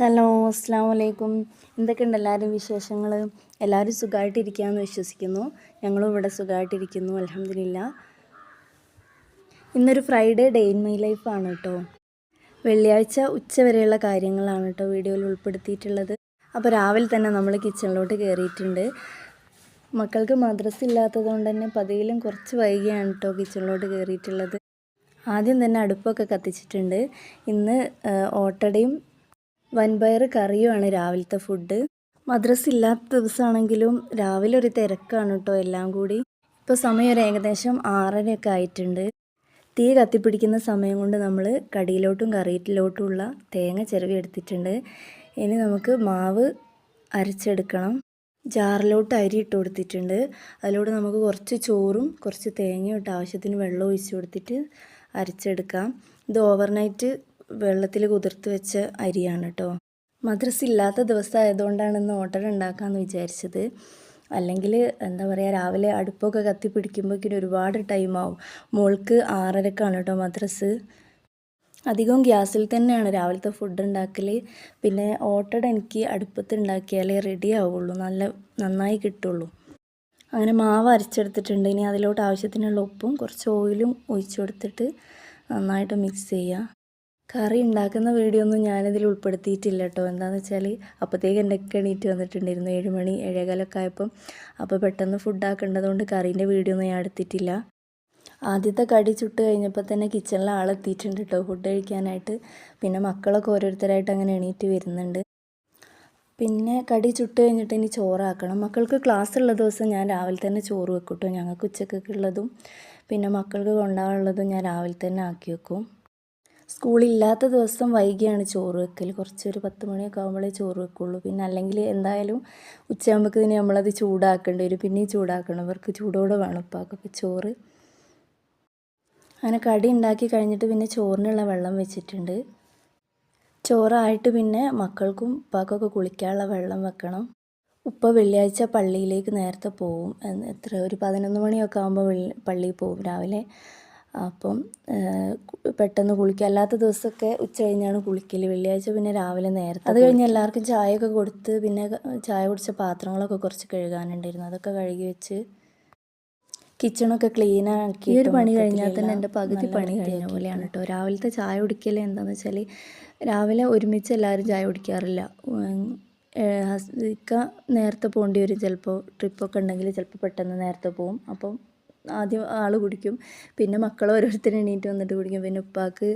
Hello അസ്സാം വലൈക്കും എന്തൊക്കെയുണ്ട് എല്ലാവരും വിശേഷങ്ങൾ എല്ലാവരും സുഖമായിട്ടിരിക്കുകയെന്ന് വിശ്വസിക്കുന്നു. ഞങ്ങളും ഇവിടെ സുഖമായിട്ടിരിക്കുന്നു അലഹമില്ല ഇന്നൊരു ഫ്രൈഡേ ഡേ ഇൻ മൈ ലൈഫാണ് കേട്ടോ വെള്ളിയാഴ്ച ഉച്ച വരെയുള്ള കാര്യങ്ങളാണ് കേട്ടോ വീഡിയോയിൽ ഉൾപ്പെടുത്തിയിട്ടുള്ളത്. അപ്പോൾ രാവിലെ തന്നെ നമ്മൾ കിച്ചണിലോട്ട് കയറിയിട്ടുണ്ട് മക്കൾക്ക് മദ്രസ ഇല്ലാത്തത് കൊണ്ട് തന്നെ പതിവിലും കുറച്ച് വൈകിയാണ് കേട്ടോ കിച്ചണിലോട്ട് കയറിയിട്ടുള്ളത് ആദ്യം തന്നെ അടുപ്പൊക്കെ കത്തിച്ചിട്ടുണ്ട്. ഇന്ന് ഓട്ടടയും വൻപയർ കറിയുമാണ് രാവിലത്തെ ഫുഡ് മദ്രസ് ഇല്ലാത്ത ദിവസമാണെങ്കിലും രാവിലെ ഒരു തിരക്കാണ് കേട്ടോ എല്ലാം കൂടി. ഇപ്പോൾ സമയം ഒരു ഏകദേശം ആറരയൊക്കെ ആയിട്ടുണ്ട്. തീ കത്തിപ്പിടിക്കുന്ന സമയം കൊണ്ട് നമ്മൾ കടിയിലോട്ടും കറിയിലോട്ടുമുള്ള തേങ്ങ ചിരവി എടുത്തിട്ടുണ്ട്. ഇനി നമുക്ക് മാവ് അരച്ചെടുക്കണം. ജാറിലോട്ട് അരി ഇട്ട് കൊടുത്തിട്ടുണ്ട്. അതിലൂടെ നമുക്ക് കുറച്ച് ചോറും കുറച്ച് തേങ്ങയും ഇട്ട് ആവശ്യത്തിന് വെള്ളം ഒഴിച്ച് കൊടുത്തിട്ട് അരച്ചെടുക്കാം. ഇത് ഓവർനൈറ്റ് വെള്ളത്തിൽ കുതിർത്ത് വെച്ച അരിയാണ് കേട്ടോ മദ്രസ് ഇല്ലാത്ത ദിവസമായതുകൊണ്ടാണ് ഇന്ന് ഓട്ടട ഉണ്ടാക്കാമെന്ന് വിചാരിച്ചത്. അല്ലെങ്കിൽ എന്താ പറയുക രാവിലെ അടുപ്പൊക്കെ കത്തി പിടിക്കുമ്പോഴേക്കും ഒരുപാട് ടൈമാവും മോൾക്ക് ആറരക്കാണ് കേട്ടോ മദ്രസ്. അധികവും ഗ്യാസിൽ തന്നെയാണ് രാവിലത്തെ ഫുഡ് ഉണ്ടാക്കൽ പിന്നെ ഓട്ടട എനിക്ക് അടുപ്പത്ത് ഉണ്ടാക്കിയാലേ റെഡി ആവുള്ളൂ. നല്ല നന്നായി കിട്ടുള്ളൂ. അങ്ങനെ മാവ് അരച്ചെടുത്തിട്ടുണ്ട്. ഇനി അതിലോട്ട് ആവശ്യത്തിനുള്ള ഉപ്പും കുറച്ച് ഓയിലും ഒഴിച്ചു കൊടുത്തിട്ട് നന്നായിട്ട് മിക്സ് ചെയ്യുക കറി ഉണ്ടാക്കുന്ന വീഡിയോ ഒന്നും ഞാനിതിൽ ഉൾപ്പെടുത്തിയിട്ടില്ല കേട്ടോ എന്താണെന്ന് വെച്ചാൽ അപ്പോഴത്തേക്ക് എന്റെ ഒക്കെ എണീറ്റ് വന്നിട്ടുണ്ടായിരുന്നു? ഏഴ് മണി ഏഴേകാലൊക്കെ ആയപ്പം അപ്പോൾ പെട്ടെന്ന് ഫുഡ് ആക്കേണ്ടതുകൊണ്ട് കറീന്റെ വീഡിയോ ഒന്നും ഞാൻ എടുത്തിട്ടില്ല. ആദ്യത്തെ കടി ചുട്ട് കഴിഞ്ഞപ്പോൾ തന്നെ കിച്ചണിൽ ആളെത്തിയിട്ടുണ്ട് കേട്ടോ ഫുഡ് കഴിക്കാനായിട്ട്. പിന്നെ മക്കളൊക്കെ ഓരോരുത്തരായിട്ട് അങ്ങനെ എണീറ്റ് വരുന്നുണ്ട്. പിന്നെ കടി ചുട്ട് കഴിഞ്ഞിട്ട് ഇനി ചോറാക്കണം. മക്കൾക്ക് ക്ലാസ് ഉള്ള ദിവസം ഞാൻ രാവിലെ തന്നെ ചോറ് വെക്കും കേട്ടോ ഞങ്ങൾക്ക് ഉച്ചക്കൊക്കെ ഉള്ളതും പിന്നെ മക്കൾക്ക് കൊണ്ടുപോകാനുള്ളതും ഞാൻ രാവിലെ തന്നെ ആക്കി വെക്കും. സ്കൂളില്ലാത്ത ദിവസം വൈകിയാണ് ചോറ് വെക്കൽ. കുറച്ചൊരു പത്ത് മണിയൊക്കെ ആകുമ്പോഴേ ചോറ് വെക്കുള്ളൂ. പിന്നെ അല്ലെങ്കിൽ എന്തായാലും ഉച്ചയാകുമ്പോഴേക്കും നമ്മളത് ചൂടാക്കേണ്ടി വരും. പിന്നെയും ചൂടാക്കണം. അവർക്ക് ചൂടോടെ വേണം ഉപ്പാക്കൊക്കെ ചോറ് അങ്ങനെ കടി ഉണ്ടാക്കി കഴിഞ്ഞിട്ട് പിന്നെ ചോറിനുള്ള വെള്ളം വെച്ചിട്ടുണ്ട്. ചോറായിട്ട് പിന്നെ മക്കൾക്കും ഉപ്പാക്കൊക്കെ കുളിക്കാനുള്ള വെള്ളം വെക്കണം. ഉപ്പ വെള്ളിയാഴ്ച പള്ളിയിലേക്ക് നേരത്തെ പോവും. എത്ര? ഒരു പതിനൊന്ന് മണിയൊക്കെ ആകുമ്പോൾ പള്ളിയിൽ പോവും. രാവിലെ അപ്പം പെട്ടെന്ന് കുളിക്കുക അല്ലാത്ത ദിവസമൊക്കെ ഉച്ച കഴിഞ്ഞാണ് കുളിക്കൽ വെള്ളിയാഴ്ച പിന്നെ രാവിലെ നേരത്തെ അത് കഴിഞ്ഞ് എല്ലാവർക്കും ചായയൊക്കെ കൊടുത്ത് പിന്നെ ചായ കുടിച്ച പാത്രങ്ങളൊക്കെ കുറച്ച് കഴുകാനുണ്ടായിരുന്നു. അതൊക്കെ കഴുകി വെച്ച് കിച്ചണൊക്കെ ക്ലീൻ ആക്കി ഈ ഒരു പണി കഴിഞ്ഞാൽ തന്നെ എന്റെ പകുതി പണി കഴിഞ്ഞ പോലെയാണ് കേട്ടോ. രാവിലത്തെ ചായ കുടിക്കൽ എന്താണെന്ന് വെച്ചാൽ രാവിലെ ഒരുമിച്ച് എല്ലാവരും ചായ കുടിക്കാറില്ല. ഇക്ക നേരത്തെ പോകേണ്ടി വരും. ചിലപ്പോൾ ട്രിപ്പൊക്കെ ഉണ്ടെങ്കിൽ ചിലപ്പോൾ പെട്ടെന്ന് നേരത്തെ പോകും അപ്പം ആദ്യം ആൾ കുടിക്കും. പിന്നെ മക്കൾ ഓരോരുത്തരും എണീറ്റ് വന്നിട്ട് കുടിക്കും. പിന്നെ ഉപ്പാക്ക്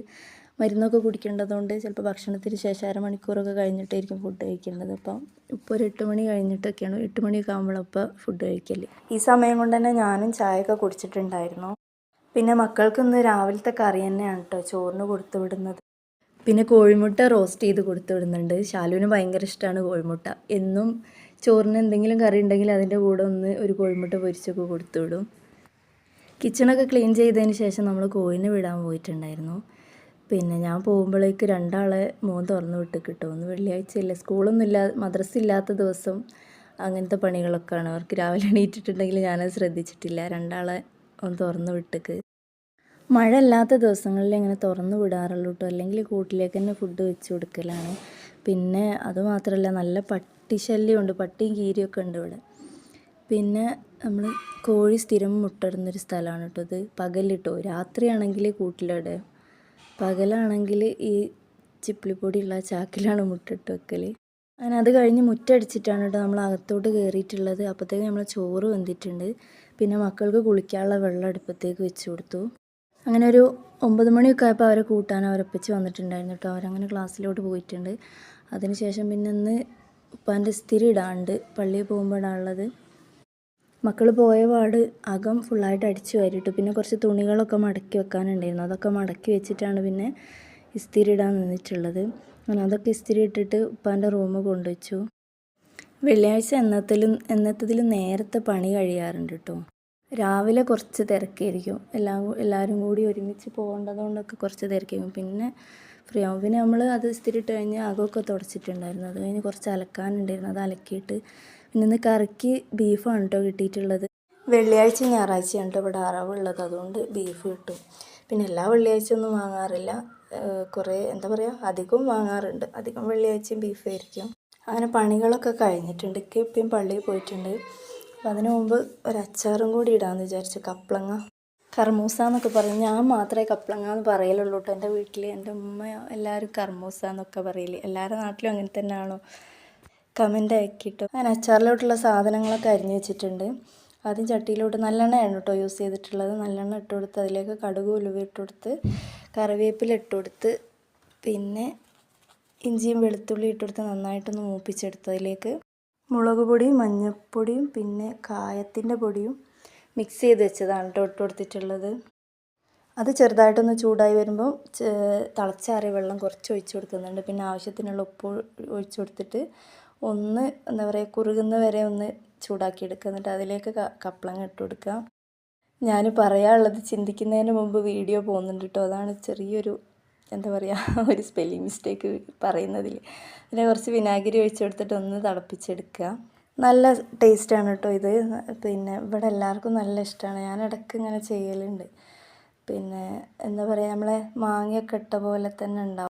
മരുന്നൊക്കെ കുടിക്കേണ്ടതുകൊണ്ട് ചിലപ്പോൾ ഭക്ഷണത്തിന് ശേഷം അരമണിക്കൂറൊക്കെ കഴിഞ്ഞിട്ടായിരിക്കും ഫുഡ് കഴിക്കേണ്ടത്. അപ്പം ഇപ്പോൾ ഒരു എട്ട് മണി കഴിഞ്ഞിട്ടൊക്കെയാണ്. എട്ട് മണിയൊക്കെ ആകുമ്പോഴപ്പോൾ ഫുഡ് കഴിക്കൽ. ഈ സമയം കൊണ്ട് തന്നെ ഞാനും ചായയൊക്കെ കുടിച്ചിട്ടുണ്ടായിരുന്നു. പിന്നെ മക്കൾക്കൊന്ന് രാവിലത്തെ കറി തന്നെയാണ് കേട്ടോ ചോറിന് കൊടുത്തു വിടുന്നത്. പിന്നെ കോഴിമുട്ട റോസ്റ്റ് ചെയ്ത് കൊടുത്തു വിടുന്നുണ്ട്. ശാലുവിന് ഭയങ്കര ഇഷ്ടമാണ് കോഴിമുട്ട. എന്നും ചോറിന് എന്തെങ്കിലും കറി ഉണ്ടെങ്കിൽ അതിന്റെ കൂടെ ഒന്ന് ഒരു കോഴിമുട്ട പൊരിച്ചൊക്കെ കൊടുത്തു വിടും. കിച്ചണൊക്കെ ക്ലീൻ ചെയ്തതിന് ശേഷം നമ്മൾ കോഴിനെ വിടാൻ പോയിട്ടുണ്ടായിരുന്നു. പിന്നെ ഞാൻ പോകുമ്പോഴേക്ക് രണ്ടാളെ മോൻ തുറന്നു വിട്ട് കിട്ടും. ഒന്ന് വെള്ളിയാഴ്ചയില്ല. സ്കൂളൊന്നും ഇല്ലാ മദ്രസ ഇല്ലാത്ത ദിവസം അങ്ങനത്തെ പണികളൊക്കെയാണ്. അവർക്ക് രാവിലെ എണീറ്റിട്ടുണ്ടെങ്കിൽ ഞാനത് ശ്രദ്ധിച്ചിട്ടില്ല. രണ്ടാളെ ഒന്ന് തുറന്നു വിട്ടേക്ക്. മഴ അല്ലാത്ത ദിവസങ്ങളിൽ ഇങ്ങനെ തുറന്നു വിടാറുള്ളൂ കേട്ടോ അല്ലെങ്കിൽ കൂട്ടിലേക്ക് തന്നെ ഫുഡ് വെച്ച് കൊടുക്കലാണ്. പിന്നെ അതുമാത്രമല്ല നല്ല പട്ടി ശല്യമുണ്ട്. പട്ടിയും കീരിയൊക്കെ ഉണ്ട് ഇവിടെ. പിന്നെ നമ്മൾ കോഴി സ്ഥിരം മുട്ടിടുന്നൊരു സ്ഥലമാണ് കേട്ടോ ഇത് പകലിട്ടോ രാത്രിയാണെങ്കിൽ കൂട്ടിലിടുക പകലാണെങ്കിൽ ഈ ചിപ്പിളിപ്പൊടിയുള്ള ചാക്കിലാണ് മുട്ടിട്ട് വെക്കൽ അങ്ങനെ അത് കഴിഞ്ഞ് മുറ്റടിച്ചിട്ടാണ് കേട്ടോ നമ്മൾ അകത്തോട്ട് കയറിയിട്ടുള്ളത് അപ്പോഴത്തേക്ക് നമ്മൾ ചോറ് വെന്തിട്ടുണ്ട്. പിന്നെ മക്കൾക്ക് കുളിക്കാനുള്ള വെള്ളം അടുപ്പത്തേക്ക് വെച്ച് കൊടുത്തു. അങ്ങനെ ഒരു ഒമ്പത് മണിയൊക്കെ ആയപ്പോൾ അവരെ കൂട്ടാൻ അവരൊപ്പിച്ച് വന്നിട്ടുണ്ടായിരുന്നു കേട്ടോ അവരങ്ങനെ ക്ലാസ്സിലോട്ട് പോയിട്ടുണ്ട്. അതിനുശേഷം പിന്നെ ഇന്ന് ഉപ്പാന്റെ സ്ഥിരം ഇടാണ്ട് പള്ളിയിൽ പോകുമ്പോഴാണുള്ളത്. മക്കൾ പോയ പാട് അകം ഫുള്ളായിട്ട് അടിച്ചു വരിട്ടു പിന്നെ കുറച്ച് തുണികളൊക്കെ മടക്കി വെക്കാനുണ്ടായിരുന്നു. അതൊക്കെ മടക്കി വെച്ചിട്ടാണ് പിന്നെ ഇസ്തിരി ഇടാൻ നിന്നിട്ടുള്ളത്. അങ്ങനെ അതൊക്കെ ഇസ്തിരി ഇട്ടിട്ട് ഉപ്പാന്റെ റൂം കൊണ്ടുവച്ചു. വെള്ളിയാഴ്ച എന്നത്തിലും എന്നത്തതിലും നേരത്തെ പണി കഴിയാറുണ്ട് കേട്ടോ. രാവിലെ കുറച്ച് തിരക്കായിരിക്കും. എല്ലാം എല്ലാവരും കൂടി ഒരുമിച്ച് പോകേണ്ടതുകൊണ്ടൊക്കെ കുറച്ച് തിരക്കായിരിക്കും. പിന്നെ ഫ്രീ ആവും. പിന്നെ നമ്മൾ അത് ഇസ്തിരി ഇട്ട് കഴിഞ്ഞ് അകമൊക്കെ തുടച്ചിട്ടുണ്ടായിരുന്നു. അത് കഴിഞ്ഞ് കുറച്ച് അലക്കാനുണ്ടായിരുന്നു. അത് അലക്കിയിട്ട് ഇന്ന് കറിക്ക് ബീഫാണ് കേട്ടോ കിട്ടിയിട്ടുള്ളത്. വെള്ളിയാഴ്ച ഞായറാഴ്ചയാണ് കേട്ടോ ഇവിടെ അറവുള്ളത്. അതുകൊണ്ട് ബീഫ് കിട്ടും. പിന്നെ എല്ലാ വെള്ളിയാഴ്ചയൊന്നും വാങ്ങാറില്ല. കുറേ എന്താ പറയുക അധികം വാങ്ങാറുണ്ട്. അധികം വെള്ളിയാഴ്ചയും ബീഫ് ആയിരിക്കും. അങ്ങനെ പണികളൊക്കെ കഴിഞ്ഞിട്ടുണ്ട്. ഇപ്പം പള്ളിയിൽ പോയിട്ടുണ്ട്. അപ്പം അതിനു മുമ്പ് ഒരു അച്ചാറും കൂടി ഇടാമെന്ന് വിചാരിച്ചു. കപ്ലങ്ങ കർമൂസ എന്നൊക്കെ പറയും. ഞാൻ മാത്രമേ കപ്ലങ്ങ എന്ന് പറയലുള്ളൂ കേട്ടോ. എന്റെ വീട്ടിൽ എന്റെ ഉമ്മ എല്ലാവരും കർമൂസ എന്നൊക്കെ പറയില്ലേ എല്ലാവരുടെ നാട്ടിലും അങ്ങനെ തന്നെയാണോ? കമന്റ് ആക്കിട്ടോ ഞാൻ അച്ചാറിലോട്ടുള്ള സാധനങ്ങളൊക്കെ അരിഞ്ഞ് വെച്ചിട്ടുണ്ട്. ആദ്യം ചട്ടിയിലോട്ട് നല്ലെണ്ണയാണ് കേട്ടോ യൂസ് ചെയ്തിട്ടുള്ളത്. നല്ലെണ്ണ ഇട്ട് കൊടുത്ത് അതിലേക്ക് കടുക് ഉലുവ ഇട്ട് കൊടുത്ത് കറിവേപ്പില ഇട്ട് കൊടുത്ത് പിന്നെ ഇഞ്ചിയും വെളുത്തുള്ളി ഇട്ട് കൊടുത്ത് നന്നായിട്ടൊന്ന് മൂപ്പിച്ചെടുത്ത് അതിലേക്ക് മുളക് പൊടിയും മഞ്ഞൾപ്പൊടിയും പിന്നെ കായത്തിന്റെ പൊടിയും മിക്സ് ചെയ്ത് വെച്ചതാണ് കേട്ടോ ഇട്ട് കൊടുത്തിട്ടുള്ളത്. അത് ചെറുതായിട്ടൊന്ന് ചൂടായി വരുമ്പോൾ തിളച്ചാറിയ വെള്ളം കുറച്ച് ഒഴിച്ച് കൊടുക്കുന്നുണ്ട്. പിന്നെ ആവശ്യത്തിനുള്ള ഉപ്പ് ഒഴിച്ച് കൊടുത്തിട്ട് ഒന്ന് എന്താ പറയുക കുറുകുന്ന വരെ ഒന്ന് ചൂടാക്കി എടുക്കുക എന്നിട്ട് അതിലേക്ക് കപ്പളങ്ങ ഇട്ട് കൊടുക്കുക. ഞാൻ പറയാനുള്ളത് ചിന്തിക്കുന്നതിന് മുമ്പ് വീഡിയോ പോകുന്നുണ്ട് കേട്ടോ അതാണ് ചെറിയൊരു എന്താ പറയുക ഒരു സ്പെല്ലിങ് മിസ്റ്റേക്ക് പറയുന്നതിൽ പിന്നെ കുറച്ച് വിനാഗിരി ഒഴിച്ച് കൊടുത്തിട്ട് ഒന്ന് തിളപ്പിച്ചെടുക്കുക. നല്ല ടേസ്റ്റാണ് കേട്ടോ ഇത്. പിന്നെ ഇവിടെ എല്ലാവർക്കും നല്ല ഇഷ്ടമാണ് ഞാൻ ഇടയ്ക്ക് ഇങ്ങനെ ചെയ്യലുണ്ട്. പിന്നെ എന്താ പറയുക നമ്മളെ മാങ്ങയൊക്കെ ഇട്ട പോലെ തന്നെ ഉണ്ടാവും.